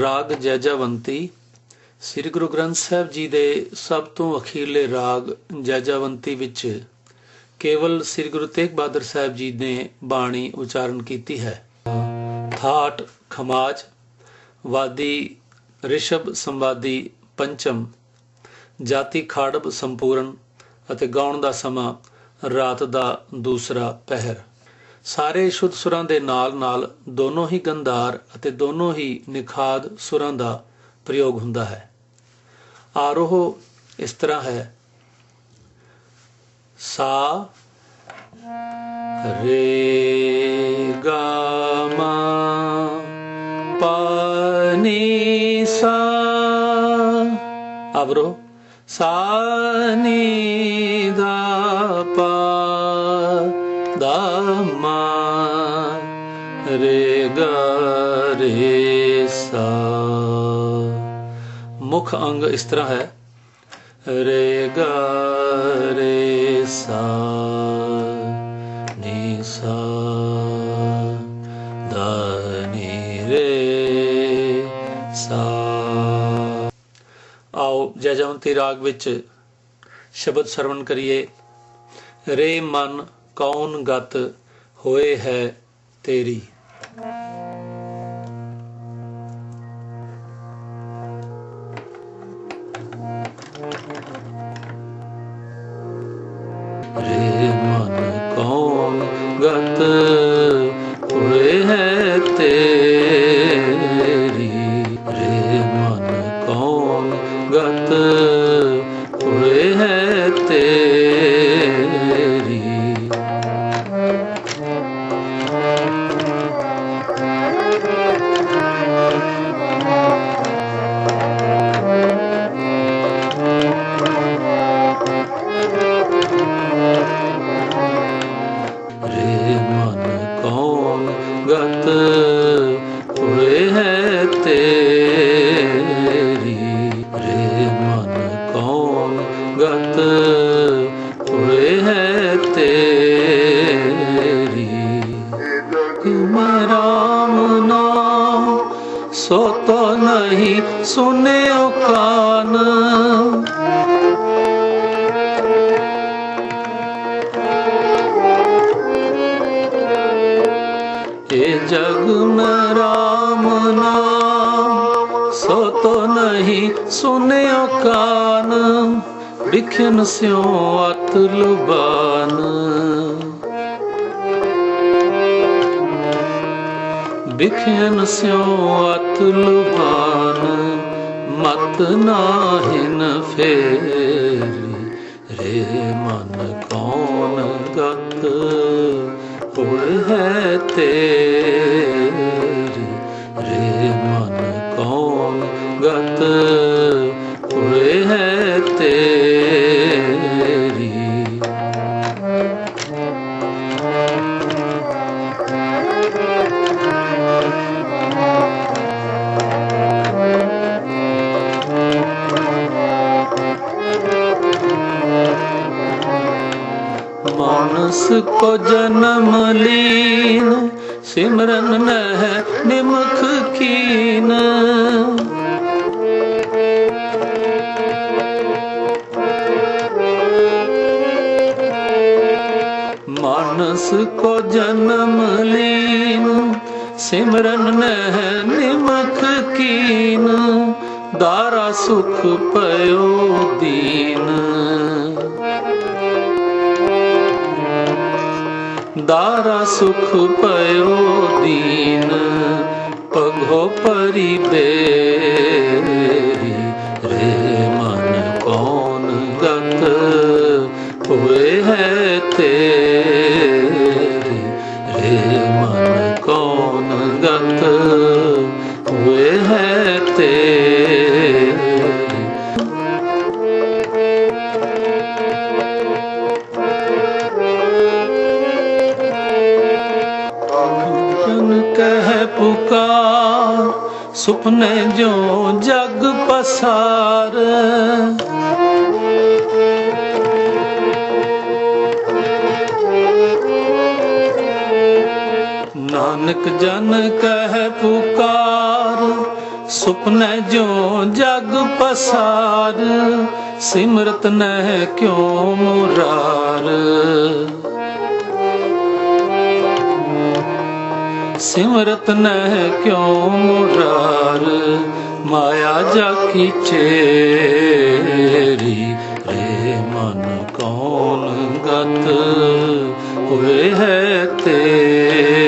ਰਾਗ ਜੈਜਾਵੰਤੀ। ਸ੍ਰੀ ਗੁਰੂ ਗ੍ਰੰਥ ਸਾਹਿਬ ਜੀ ਦੇ ਸਭ ਤੋਂ ਅਖੀਰਲੇ ਰਾਗ ਜੈਜਾਵੰਤੀ ਵਿੱਚ ਕੇਵਲ ਸ੍ਰੀ ਗੁਰੂ ਤੇਗ ਬਹਾਦਰ ਸਾਹਿਬ ਜੀ ਨੇ ਬਾਣੀ ਉਚਾਰਨ ਕੀਤੀ ਹੈ। ਥਾਟ, ਖਮਾਜ, ਵਾਦੀ, ਰਿਸ਼ਭ ਸੰਵਾਦੀ, ਪੰਚਮ, ਜਾਤੀ ਖਾੜਬ ਸੰਪੂਰਨ ਅਤੇ ਗਾਉਣ ਦਾ ਸਮਾਂ ਰਾਤ ਦਾ ਦੂਸਰਾ ਪਹਿਰ। ਸਾਰੇ ਸ਼ੁੱਧ ਸੁਰਾਂ ਦੇ ਨਾਲ ਨਾਲ ਦੋਨੋਂ ਹੀ ਗੰਧਾਰ ਅਤੇ ਦੋਨੋਂ ਹੀ ਨਿਖਾਦ ਸੁਰਾਂ ਦਾ ਪ੍ਰਯੋਗ ਹੁੰਦਾ ਹੈ। ਆਰੋਹ ਇਸ ਤਰ੍ਹਾਂ ਹੈ। ਸਾ ਰੇ ਗਾ ਮਾ ਪਾ ਨੀ ਸਾ। ਅਬਰੋ ਸਾ ਨੀ ਦਾ ਪਾ ਦਾ ਮਾ ਰੇ ਗਾ ਰੇ ਸਾ। ਮੁੱਖ ਅੰਗ ਇਸ ਤਰ੍ਹਾਂ ਹੈ, ਰੇ ਗਾ ਰੇ ਸਾ। ਨੀ ਸਾ, ਦਾ ਨੀ ਰੇ ਸਾ। ਆਓ ਜੈਜਵੰਤੀ ਰਾਗ ਵਿੱਚ ਸ਼ਬਦ ਸਰਵਣ ਕਰੀਏ। ਰੇ ਮਨ ਕੌਣ ਗਤ ਹੋਏ ਹੈ ਤੇਰੀ? ਹੋਏ ਹੈ ਤੇਰੀ ਰੇ ਮਨ ਕੌਣ ਗਤ? ਹੋਏ ਹੈ ਤੇਰੀ ਮੈਂ ਰਾਮ ਨਾਮ ਸੋ ਤੋ ਨਹੀਂ, ਸੁਨੇ ਸੋ ਤੋ ਨਹੀਂ ਸੁਨਿਓ ਕਾਨ, ਵਿਖਿਨ ਸਿਓ ਅਤ ਲੁਬਾਨ। ਵਿਖਿਨ ਸਿਓ ਅਤ ਲੁਬਾਨ, ਮਤ ਨਾਹਿਨ ਫੇਰੀ। ਰੇ ਮਨ ਕੌਣ ਗਤ, ਹੋਏ ਹੈ ਤੇਰੀ ਗਤ ਹੋਏ ਹੈ ਤੇਰੀ। ਮਾਨਸ ਕੋ ਜਨਮ ਲੀਨ ਸਿਮਰਨ ਨਹਿ ਨਿਮਖ ਕੀਨ। ਮਾਨਸ ਕੋ ਜਨਮ ਲੀਨ, ਸਿਮਰਨ ਨਹਿ ਨਿਮਖ ਕੀਨ, ਦਾਰਾ ਸੁਖ ਪਇਓ ਦੀਨ। ਦਾਰਾ ਸੁਖ ਪਇਓ ਦੀਨ ਪਗੋ ਪਰੀ ਬੇਰੀ, ਰੇ ਮਨ ਕੌਣ ਗਤ ਹੋਏ ਹੈ ਤੇਰੀ। ਪੁਕਾਰ, ਸੁਪਨੇ ਜੋ ਜਗ ਪਸਾਰ। ਨਾਨਕ ਜਨ ਕਹਿ ਪੁਕਾਰ, ਸੁਪਨੇ ਜੋ ਜਗ ਪਸਾਰ, ਸਿਮਰਤ ਨਹਿ ਕਿਉ ਮੁਰਾਰ? ਸਿਮਰਤ ਨਹਿ ਕਿਉ ਮੁਰਾਰ? ਮਾਇਆ ਜਾਕੀ ਚੇਰੀ ਰੇ ਮਨ ਕੌਣ ਗਤ? ਹੋਏ ਹੈ ਤੇ